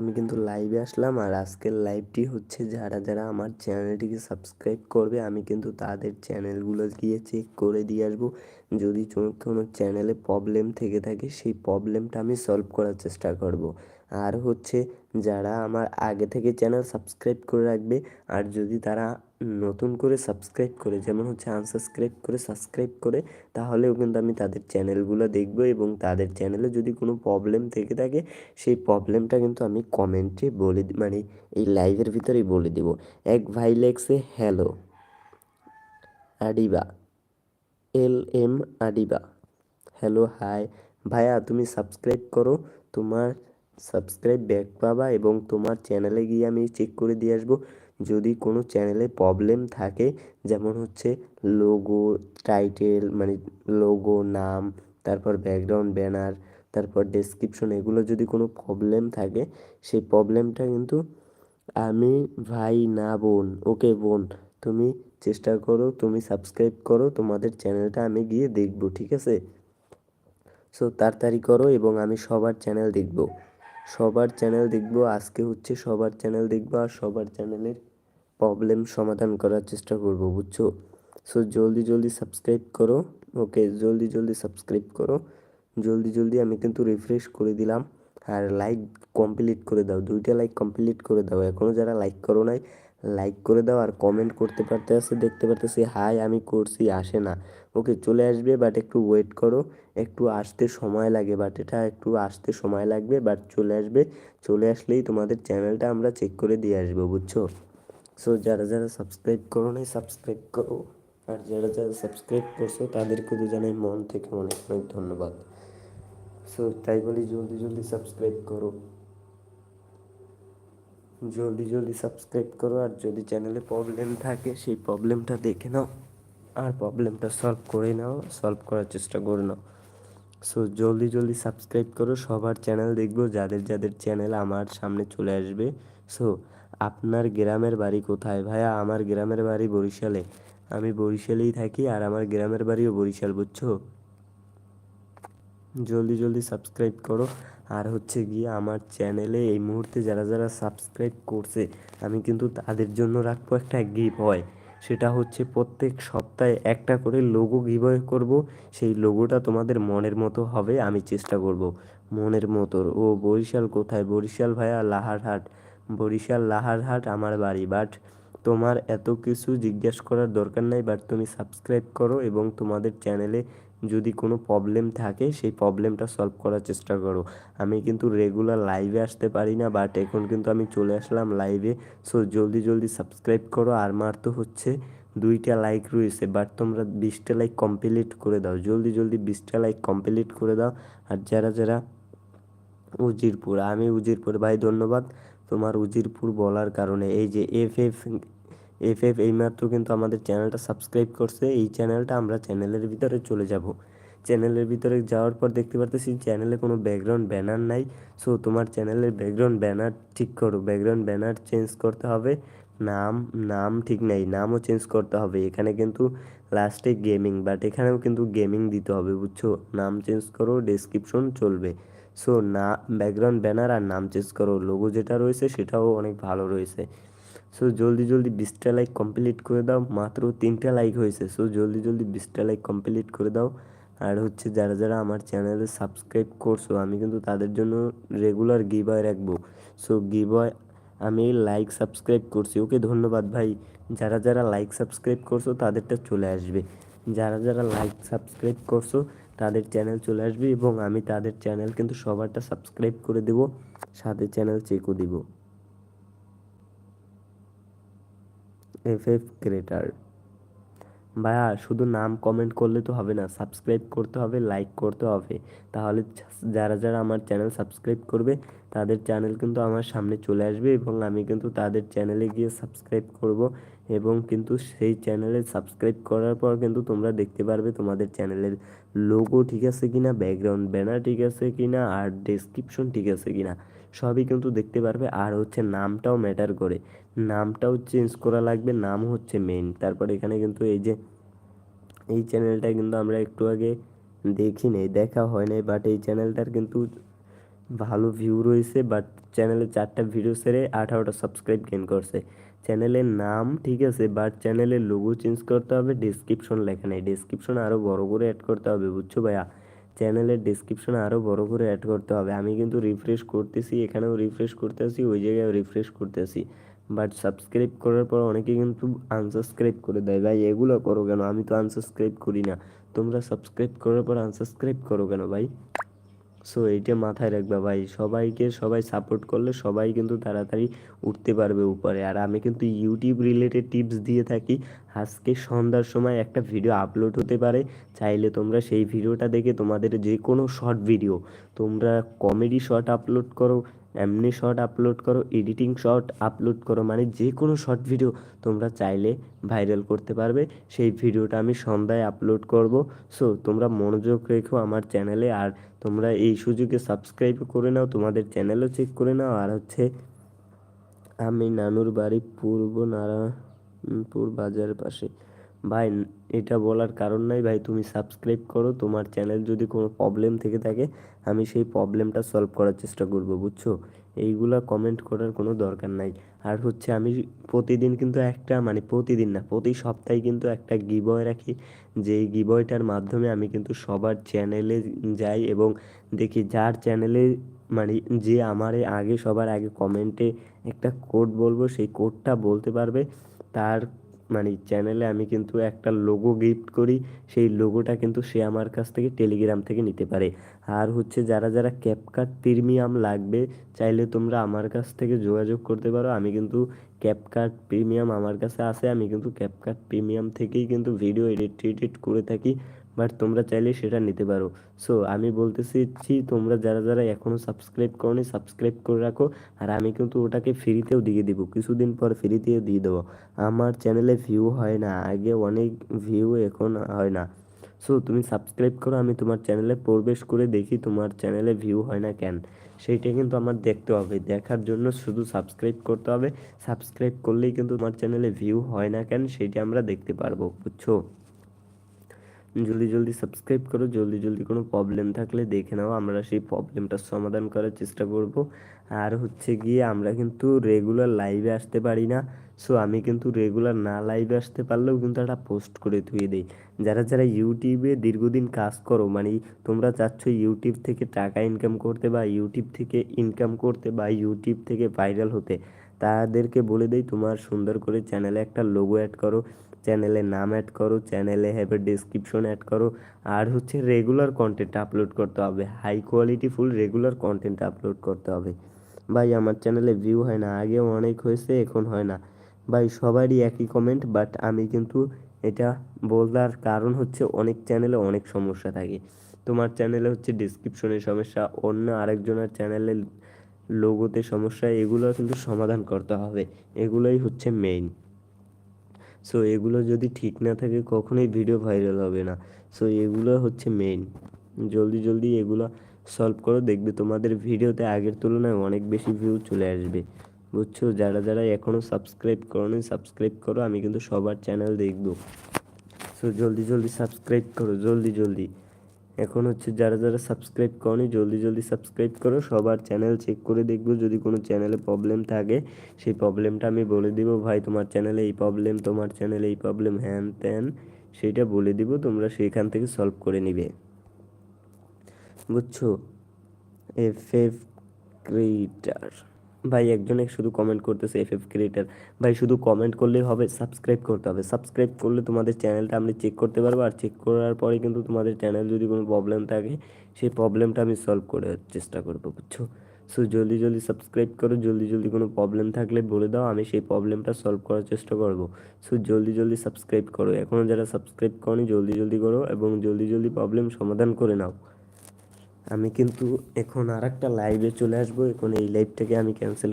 আমি কিন্তু লাইভে আসলাম আর আজকের লাইভটি হচ্ছে যারা যারা আমার চ্যানেলটিকে সাবস্ক্রাইব করবে, আমি কিন্তু তাদের চ্যানেলগুলো গিয়ে চেক করে দিয়ে আসব। যদি কোনো চ্যানেলে প্রবলেম থেকে থাকে, সেই প্রবলেমটা আমি সলভ করার চেষ্টা করব। আর হচ্ছে যারা আমার আগে থেকে চ্যানেল সাবস্ক্রাইব করে রাখবে, আর যদি তারা নতুন করে সাবস্ক্রাইব করে, যেমন হচ্ছে আনসাবস্ক্রাইব করে সাবস্ক্রাইব করে, তাহলেও কিন্তু আমি তাদের চ্যানেলগুলো দেখব এবং তাদের চ্যানেলে যদি কোনো প্রবলেম থেকে থাকে, সেই প্রবলেমটা কিন্তু আমি কমেন্টে বলে মানে এই লাইভের ভিতরেই বলে দেব। এক ভাই লেখছে hello Adiba L M Adiba hello hi ভাইয়া, তুমি সাবস্ক্রাইব করো, তোমার সাবস্ক্রাইব ব্যাক পাবা এবং তোমার চ্যানেলে গিয়ে আমি চেক করে দিয়ে আসব। যদি কোনো চ্যানেলে প্রবলেম থাকে, যেমন হচ্ছে লোগো টাইটেল মানে লোগো নাম, তারপর ব্যাকগ্রাউন্ড ব্যানার তারপর ডেসক্রিপশন এগুলো যদি কোনো প্রবলেম থাকে, সেই প্রবলেমটা কিন্তু আমি ভাই না বোন, ওকে বোন, তুমি চেষ্টা করো, তুমি সাবস্ক্রাইব করো, তোমাদের চ্যানেলটা আমি গিয়ে দেখব, ঠিক আছে? সো তাড়াতাড়ি করো এবং আমি সবার চ্যানেল দেখব। সবার চ্যানেল দেখব, আজকে হচ্ছে সবার চ্যানেল দেখব আর সবার চ্যানেলের প্রবলেম সমাধান করার চেষ্টা করব, বুঝছ? সো জলদি জলদি সাবস্ক্রাইব করো ওকে জলদি জলদি সাবস্ক্রাইব করো। জলদি জলদি আমি কিন্তু রিফ্রেশ করে দিলাম। আর লাইক কমপ্লিট করে দাও, দুইটা লাইক কমপ্লিট করে দাও। এখনও যারা লাইক করো নাই লাইক করে দাও আর কমেন্ট করতে পারতে আছে, দেখতে পারতেছি হাই, আমি করছি, আসে না। ওকে চলে আসবে বাট একটু ওয়েট করো, একটু আসতে সময় লাগে বাট এটা একটু আসতে সময় লাগবে বাট চলে আসবে। চলে আসলেই তোমাদের চ্যানেলটা আমরা চেক করে দিয়ে আসব, বুঝছ? সো যারা যারা সাবস্ক্রাইব করো নাই সাবস্ক্রাইব করো। আর যারা যারা সাবস্ক্রাইব করছ তাদেরকে তো জানাই মন থেকে অনেক অনেক ধন্যবাদ। সো তাই বলি, জলদি জলদি সাবস্ক্রাইব করো। জলদি জলদি সাবস্ক্রাইব করো, আর যদি চ্যানেলে প্রবলেম থাকে, সেই প্রবলেমটা দেখে নাও, আর প্রবলেমটা সলভ করে নাও সলভ করার চেষ্টা করে নাও। সো জলদি জলদি সাবস্ক্রাইব করো, সবার চ্যানেল দেখব, যাদের যাদের চ্যানেল আমার সামনে চলে আসবে। সো আপনার গ্রামের বাড়ি কোথায়? ভাইয়া, আমার গ্রামের বাড়ি বরিশালে। আমি বরিশালেই থাকি, আর আমার গ্রামের বাড়িও বরিশাল, বুঝছ? জলদি জলদি সাবস্ক্রাইব করো। আর হচ্ছে গিয়ে আমার চ্যানেলে এই মুহূর্তে যারা যারা সাবস্ক্রাইব করছে, আমি কিন্তু তাদের জন্য রাখব একটা গিভ হয় সেটা হচ্ছে প্রত্যেক সপ্তাহে একটা করে লোগো গিভওয়ে করব। সেই লোগোটা তোমাদের মনের মতো হবে, আমি চেষ্টা করব। মনের মতো। ও বরিশাল কোথায়? বরিশাল ভাইয়া লাহারহাট। বরিশাল লাহারহাট আমার বাড়ি। বাট তোমার এত কিছু জিজ্ঞেস করার দরকার নাই বাট তুমি সাবস্ক্রাইব করো এবং তোমাদের চ্যানেলে যদি কোনো প্রবলেম থাকে, সেই প্রবলেমটা সলভ করার চেষ্টা করো। আমি কিন্তু রেগুলার লাইভে আসতে পারি না বাট এখন কিন্তু আমি চলে আসলাম লাইভে সো জলদি জলদি সাবস্ক্রাইব করো। আর মার তো হচ্ছে দুইটা লাইক রয়েছে বাট তোমরা বিশটা লাইক কমপ্লিট করে দাও। জলদি জলদি বিশটা লাইক কমপ্লিট করে দাও। আর যারা যারা উজিরপুর, আমি উজিরপুর, ভাই ধন্যবাদ। তোমার উজিরপুর বলার কারণে, এই যে এফ এফ এফ এফ এইমাত্র কিন্তু আমাদের চ্যানেলটা সাবস্ক্রাইব করছে। এই চ্যানেলটা আমরা চ্যানেলের ভিতরে চলে যাব। চ্যানেলের ভিতরে যাওয়ার পর দেখতে পারতেছি চ্যানেলে কোনো ব্যাকগ্রাউন্ড ব্যানার নাই। সো তোমার চ্যানেলের ব্যাকগ্রাউন্ড ব্যানার ঠিক করো। ব্যাকগ্রাউন্ড ব্যানার চেঞ্জ করতে হবে। নাম নাম ঠিক নেই। নামও চেঞ্জ করতে হবে। এখানে কিন্তু লাস্টে গেমিং বাট এখানেও কিন্তু গেমিং দিতে হবে, বুঝছ? নাম চেঞ্জ করো ডেসক্রিপশন চলবে। সো না ব্যাকগ্রাউন্ড ব্যানার আর নাম চেঞ্জ করো। লোগো যেটা রয়েছে, সেটাও অনেক ভালো রয়েছে। সো জলদি জলদি বিশটা লাইক কমপ্লিট করে দাও। মাত্র তিনটা লাইক হয়েছে। সো জলদি জলদি বিশটা লাইক কমপ্লিট করে দাও। আর হচ্ছে যারা যারা আমার চ্যানেলে সাবস্ক্রাইব করছ, আমি কিন্তু তাদের জন্য রেগুলার গিবয় রাখব। সো গিবয় আমি লাইক সাবস্ক্রাইব করছি। ওকে ধন্যবাদ ভাই। যারা যারা লাইক সাবস্ক্রাইব করছ, তাদেরটা চলে আসবে। যারা যারা লাইক সাবস্ক্রাইব করছ, তাদের চ্যানেল চলে আসবে এবং আমি তাদের চ্যানেল কিন্তু সবারটা সাবস্ক্রাইব করে দেব। সাথে চ্যানেল চেকও দিব। এফ এফ ক্রেটার ভাইয়া, শুধু নাম কমেন্ট করলে তো হবে না সাবস্ক্রাইব করতে হবে লাইক করতে হবে। তাহলে যারা যারা আমার চ্যানেল সাবস্ক্রাইব করবে, তাদের চ্যানেল কিন্তু আমার সামনে চলে আসবে এবং আমি কিন্তু তাদের চ্যানেলে গিয়ে সাবস্ক্রাইব করব এবং কিন্তু সেই চ্যানেলে সাবস্ক্রাইব করার পর কিন্তু তোমরা দেখতে পারবে তোমাদের চ্যানেলের লোগো ঠিক আছে কিনা ব্যাকগ্রাউন্ড ব্যানার ঠিক আছে কিনা, আর ডেসক্রিপশন ঠিক আছে কিনা। সবই কিন্তু দেখতে পারবে। আর হচ্ছে নামটাও ম্যাটার করে। নামটাও চেঞ্জ করা লাগবে, নাম হচ্ছে মেইন তারপর এখানে কিন্তু এই যে, এই চ্যানেলটা কিন্তু আমরা একটু আগে দেখি নেই, দেখা হয় নাই বাট এই চ্যানেলটার কিন্তু ভালো ভিউ রয়েছে বাট চ্যানেলে চারটা ভিডিও সেরে আঠারোটা সাবস্ক্রাইব গেন করছে। চ্যানেলের নাম ঠিক আছে বাট চ্যানেলের লোগো চেঞ্জ করতে হবে ডেসক্রিপশন লেখা নেই। ডেসক্রিপশন আরও বড় করে অ্যাড করতে হবে, বুঝছ ভাইয়া? চ্যানেলের ডেসক্রিপশন আরও বড় করে অ্যাড করতে হবে। আমি কিন্তু রিফ্রেশ করতেছি, এখানেও রিফ্রেশ করতেছি, ওই জায়গায় রিফ্রেশ করতেছি। বাট সাবস্ক্রাইব করার পর অনেকে কিন্তু আনসাবস্ক্রাইব করে দেয়। ভাই, এগুলো করো কেন? আমি তো আনসাবস্ক্রাইব করি না। তোমরা সাবস্ক্রাইব করার পর আনসাবস্ক্রাইব করো কেন ভাই? সো এইটা মাথায় রাখবে ভাই, সবাইকে সবাই সাপোর্ট করলে সবাই কিন্তু তাড়াতাড়ি উঠতে পারবে উপরে। আর আমি কিন্তু ইউটিউব রিলেটেড টিপস দিয়ে থাকি। আজকে সন্ধ্যার সময় একটা ভিডিও আপলোড হতে পারে। চাইলে তোমরা সেই ভিডিওটা দেখে তোমাদের যে কোনো শর্ট ভিডিও তোমরা কমেডি শর্ট আপলোড করো। এমনি শর্ট আপলোড করো এডিটিং শর্ট আপলোড করো মানে যে কোনো শর্ট ভিডিও তোমরা চাইলে ভাইরাল করতে পারবে। সেই ভিডিওটা আমি সন্ধ্যায় আপলোড করব। সো তোমরা মনোযোগ রেখো আমার চ্যানেলে আর তোমরা এই সুযোগে সাবস্ক্রাইব করে নাও, তোমাদের চ্যানেলও চেক করে নাও। আর হচ্ছে, আমি নানুর বাড়ি পূর্ব নারায়ণপুর বাজারের পাশে। ভাই, এটা বলার কারণ নাই। ভাই, তুমি সাবস্ক্রাইব করো। তোমার চ্যানেল যদি কোনো প্রবলেম থেকে থাকে, আমি সেই প্রবলেমটা সলভ করার চেষ্টা করব, বুঝছ? এইগুলা কমেন্ট করার কোনো দরকার নাই। আর হচ্ছে আমি প্রতিদিন কিন্তু একটা মানে প্রতিদিন না, প্রতি সপ্তাহে কিন্তু একটা গিবয় রাখি। যেই গিবয়টার মাধ্যমে আমি কিন্তু সবার চ্যানেলে যাই এবং দেখি যার চ্যানেলে মানে যে আমারে আগে সবার আগে কমেন্টে একটা কোড বলব, সেই কোডটা বলতে পারবে। তার মানে চ্যানেলে আমি কিন্তু একটা লোগো গিফট করি, সেই লোগোটা কিন্তু সে আমার কাছ থেকে টেলিগ্রাম থেকে নিতে পারে। আর হচ্ছে যারা যারা ক্যাপকাট প্রিমিয়াম লাগবে, চাইলে তোমরা আমার কাছ থেকে যোগাযোগ করতে পারো। আমি কিন্তু ক্যাপকাট প্রিমিয়াম আমার কাছে আসে আমি কিন্তু ক্যাপকাট প্রিমিয়াম থেকেই কিন্তু ভিডিও এডিট এডিট করে থাকি। বাট তোমরা চাইলে সেটা নিতে পারো। সো আমি বলতেছি তোমরা যারা যারা এখনও সাবস্ক্রাইব করনি সাবস্ক্রাইব করে রাখো, আর আমি কিন্তু ওটাকে ফ্রিতেও দিয়ে দিব। কিছুদিন পর ফ্রিতেও দিয়ে দেবো। আমার চ্যানেলে ভিউ হয় না, আগে অনেক ভিউ এখন হয় না। সো তুমি সাবস্ক্রাইব করো, আমি তোমার চ্যানেলে প্রবেশ করে দেখি তোমার চ্যানেলে ভিউ হয় না কেন। সেইটা কিন্তু আমার দেখতে হবে। দেখার জন্য শুধু সাবস্ক্রাইব করতে হবে। সাবস্ক্রাইব করলেই কিন্তু তোমার চ্যানেলে ভিউ হয় না কেন সেইটা আমরা দেখতে পারব, বুঝছ? জলদি জলদি সাবস্ক্রাইব করো, জলদি জলদি কোনো প্রবলেম থাকলে দেখে নাও, আমরা সেই প্রবলেমটার সমাধান করার চেষ্টা করব। আর হচ্ছে গিয়ে আমরা কিন্তু রেগুলার লাইভে আসতে পারি না সো আমি কিন্তু রেগুলার না লাইভে আসতে পারলেও কিন্তু একটা পোস্ট করে ধুয়ে দিই। যারা যারা ইউটিউবে দীর্ঘদিন কাজ করো মানে তোমরা চাচ্ছ ইউটিউব থেকে টাকা ইনকাম করতে বা ইউটিউব থেকে ইনকাম করতে বা ইউটিউব থেকে ভাইরাল হতে তাদেরকে বলে দেই, তোমার সুন্দর করে চ্যানেলে একটা লোগো অ্যাড করো চ্যানেলে নাম অ্যাড করো চ্যানেলে হ্যাভে ডিসক্রিপশন অ্যাড করো, আর হচ্ছে রেগুলার কন্টেন্ট আপলোড করতে হবে। High quality full regular content upload করতে হবে। ভাই, আমার চ্যানেলে ভিউ হয় না আগে অনেক হয়েছে, এখন হয় না। ভাই, সবারই একই কমেন্ট বাট আমি কিন্তু এটা বলার কারণ হচ্ছে অনেক চ্যানেলে অনেক সমস্যা থাকে। তোমার চ্যানেলে হচ্ছে ডিসক্রিপশনের সমস্যা, অন্য আরেকজনের চ্যানেলে লোগোতে সমস্যা, এগুলো কিন্তু সমাধান করতে হবে। এগুলোই হচ্ছে মেইন সো এগুলো যদি ঠিক না থাকে, কখনোই ভিডিও ভাইরাল হবে না। সো এগুলো হচ্ছে মেইন জলদি জলদি এগুলো সলভ করো, দেখবে তোমাদের ভিডিওতে আগের তুলনায় অনেক বেশি ভিউ চলে আসবে। বুঝছ? যারা যারা এখনও সাবস্ক্রাইব করোনি সাবস্ক্রাইব করো, আমি কিন্তু সবার চ্যানেল দেখব। সো জলদি জলদি সাবস্ক্রাইব করো, জলদি জলদি। এখন হচ্ছে যারা যারা সাবস্ক্রাইব করনি, জলদি জলদি সাবস্ক্রাইব করো। সবার চ্যানেল চেক করে দেখব, যদি কোনো চ্যানেলে প্রবলেম থাকে, সেই প্রবলেমটা আমি বলে দিব। ভাই, তোমার চ্যানেলে এই প্রবলেম তোমার চ্যানেলে এই প্রবলেম হ্যান ত্যান, সেইটা বলে দিব, তোমরা সেইখান থেকে সলভ করে নিবে। বুঝছ? এফ এফ ক্রিয়েটার ভাই একজনে শুধু কমেন্ট করতেছে এফ এফ ক্রিয়েটার ভাই শুধু কমেন্ট করলেই হবে সাবস্ক্রাইব করতে হবে। সাবস্ক্রাইব করলে তোমাদের চ্যানেলটা আমি চেক করতে পারব, আর চেক করার পরে কিন্তু তোমাদের চ্যানেল যদি কোনো প্রবলেম থাকে, সেই প্রবলেমটা আমি সলভ করার চেষ্টা করব, বুঝছ? সো জলদি জলদি সাবস্ক্রাইব করো, জলদি জলদি কোনো প্রবলেম থাকলে বলে দাও, আমি সেই প্রবলেমটা সলভ করার চেষ্টা করব। সো জলদি জলদি সাবস্ক্রাইব করো। এখনও যারা সাবস্ক্রাইব করনি, জলদি জলদি করো এবং জলদি জলদি প্রবলেম সমাধান করে নাও। আমি কিন্তু এখন আর একটা লাইভে চলে আসব। এখন এই লাইভটাকে আমি ক্যান্সেল